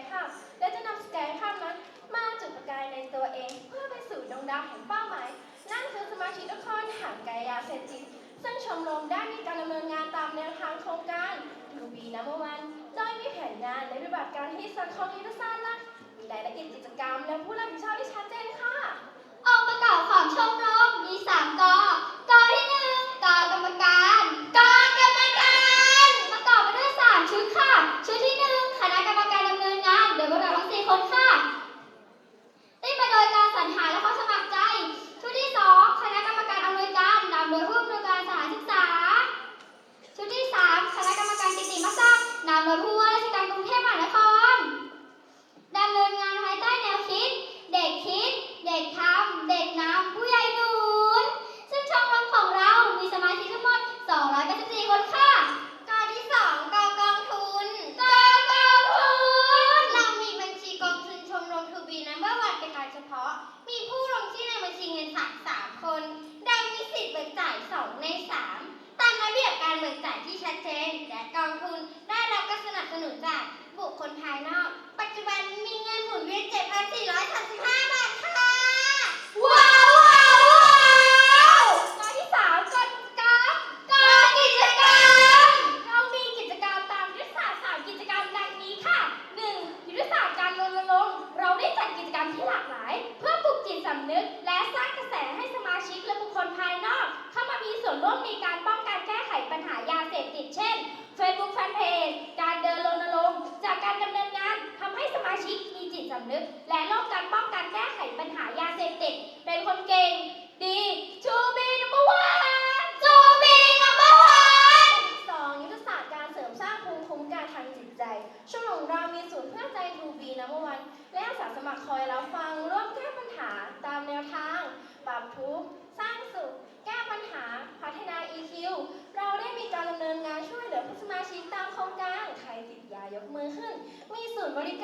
นามและจะนำสแกนข้ามนั้น มาจุดประกายในตัวเอง เพื่อไปสู่ดวงดาวแห่งเป้าหมาย นั่นคือสมาชิกทุกครห่างกายาเซพติดซึ่งชมรมได้มีการดำเนินงานตามแนวทางโครงการดูบีนัมเบอร์วันโดยมีแผนงานและปฏิบัติการที่สังคมยุทธศาสตร์ลักมีรายละเอียดกิจกรรม และผู้รับผิดชอบที่ชัดเจนค่ะออกประกาศของชมรมมี 3ก เป็นการเฉพาะ มีผู้ลงชื่อในบัญชีเงินฝากสามคน ได้มีสิทธิ์เบิกจ่ายสองในสามตามระเบียบการเบิกจ่ายที่ชัดเจน และกองทุนได้รับการสนับสนุนจากบุคคลภายนอก ปัจจุบันมีเงินหมุนเวียน 7,435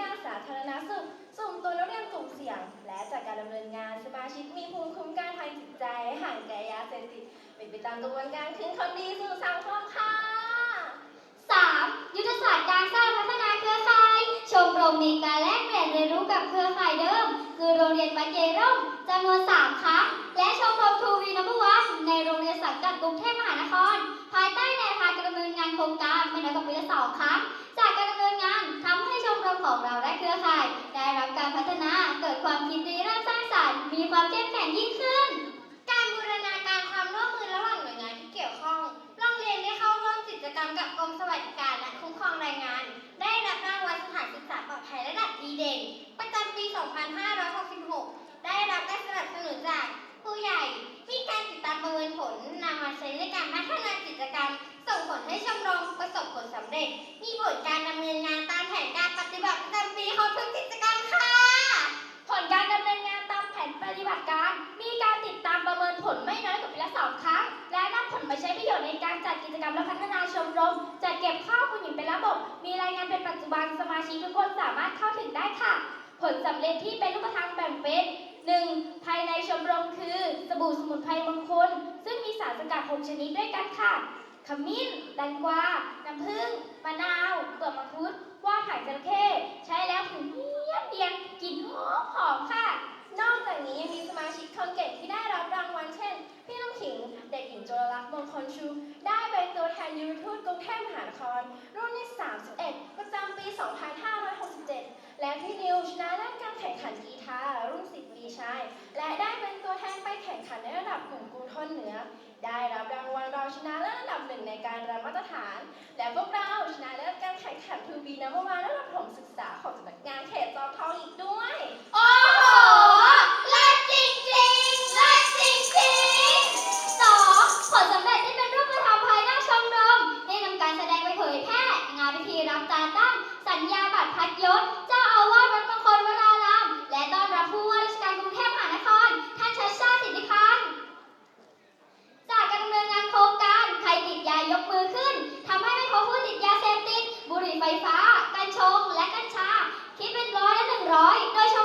ศูนย์บริการสาธารณสุขสุ่มตัวนักเรียนกลุ่มเสี่ยง และจากการดำเนินงานสมาชิกมีภูมิคุ้มกันทางจิตใจห่างไกลยาเสพติดเป็นไปตามกระบวนการคืนคนดีสู่สังคมค่ะ 3. ยุทธศาสตร์การสร้างพัฒนาเครือข่าย ชมรมมีการแลกเปลี่ยนเรียนรู้กับเครือข่ายเดิม คือโรงเรียนวัดเยร่มจำนวน3 เกิดคว รจัดกิจกรรมและพัฒนาชมรมจัดเก็บข้อมูลอย่างเป็นระบบ มีรายงานเป็นปัจจุบันสมาชิกทุกคนสามารถเข้าถึงได้ค่ะ ผลสำเร็จที่เป็นรูปธรรมแบ่งเป็น 1. ภายในชมรมคือสบู่สมุนไพรมงคล ซึ่งมีสารสกัด 6 ชนิดด้วยกันค่ะ ขมิ้นแตงกวา น้ำผึ้ง มะนาวเปลือกมังคุด ว่านหางจระเข้ใช้แล้วผิวเนียนเดียนกลิ่นหอมหอมค่ะ นอกจากนี้ยังมีสมาชิกคนเก่งที่ได้รับรางวัลเช่น พี่น้ำขิง เด็กหญิงโจรลักษณ์มงคลชู ได้ ตัวแทนยูทูตกรุงเทพมหานคร รุ่นที่ 31 ประจำปี 2567 และพี่นิวชนะเลิศการแข่งขันกีฬารุ่น 10 ปีชาย และได้เป็นตัวแทนไปแข่งขันในระดับกลุ่มกรุงทนเหนือ ได้รับรางวัลรองชนะเลิศอันดับหนึ่งในการรับมาตรฐาน และพวกเราชนะเลิศการแข่งขันทูบีนัมเบอร์วันระดับประถมศึกษาของสำนักงานเขตจอมทองอีกด้วย โอ้โหเลิศจริงจริงๆเลิศจริงจริงๆสองผลสำเร็จที่เป็นรูปธรรมภายหน้าชมรมได้นำการแสดงไปเผยแพร่ งานพิธีรับตาตั้ง สัญญาบัตรพัดยศ เจ้าอาวาสวัดมงคลวราราม และต้อนรับผู้ว่าราชการกรุงเทพมหานคร ท่านชัชชาติสิทธิพันธ์ จากการดำเนินงานโครงการใครติดยายกมือขึ้นทำให้ไม่พบผู้ติดยาเสพติด บุหรี่ไฟฟ้า กัญชง และกัญชา คิดเป็นร้อยละหนึ่งร้อยโดยเฉ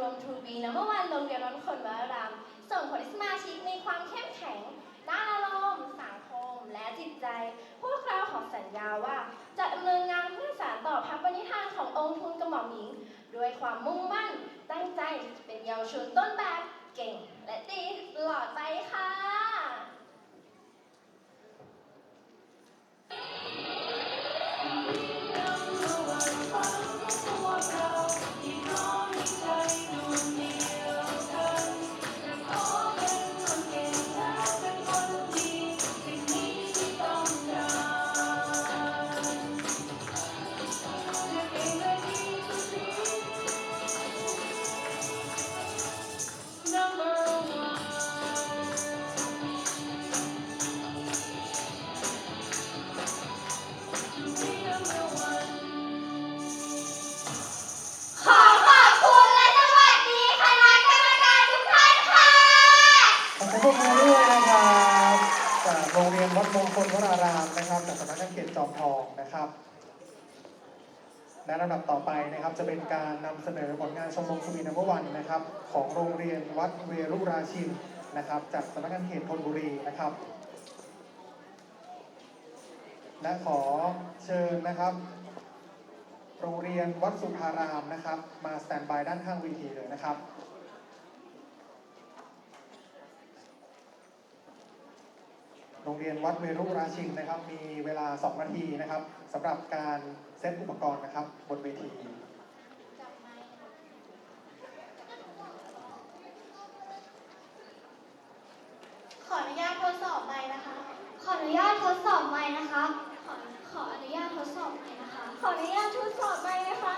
รมทูบีนะเมื่อวานลงเรือรบคนวาราม ส่งผลให้สมาชิกมีความเข้มแข็ง ด้านอารมณ์สังคม และจิตใจ พวกเราขอสัญญาว่า จะดำเนินงานเพื่อสานต่อพระปณิธานขององค์ทุนกระหม่อมหญิง ด้วยความมุ่งมั่นตั้งใจเป็นเยาวชนต้น วัดมงคลวรารามนะครับจากสำนักงานเขตจอมทองนะครับ และลำดับต่อไปนะครับจะเป็นการนำเสนอผลงานชมรมทวีนัมเบอร์วันนะครับ ของโรงเรียนวัดเวรุราชินนะครับ จากสำนักงานเขตธนบุรีนะครับ และขอเชิญนะครับ โรงเรียนวัดสุภารามนะครับ มาสแตนบายด้านข้างเวทีเลยนะครับ โรงเรียนวัดเวรุราชินนะครับ มีเวลา 2 นาทีนะครับสำหรับการเซตอุปกรณ์นะครับบนเวทีขออนุญาตทดสอบไม้นะคะ ขออนุญาตทดสอบไม้นะคะ ขออนุญาตทดสอบไม้นะคะ ขออนุญาตทดสอบไม้นะคะ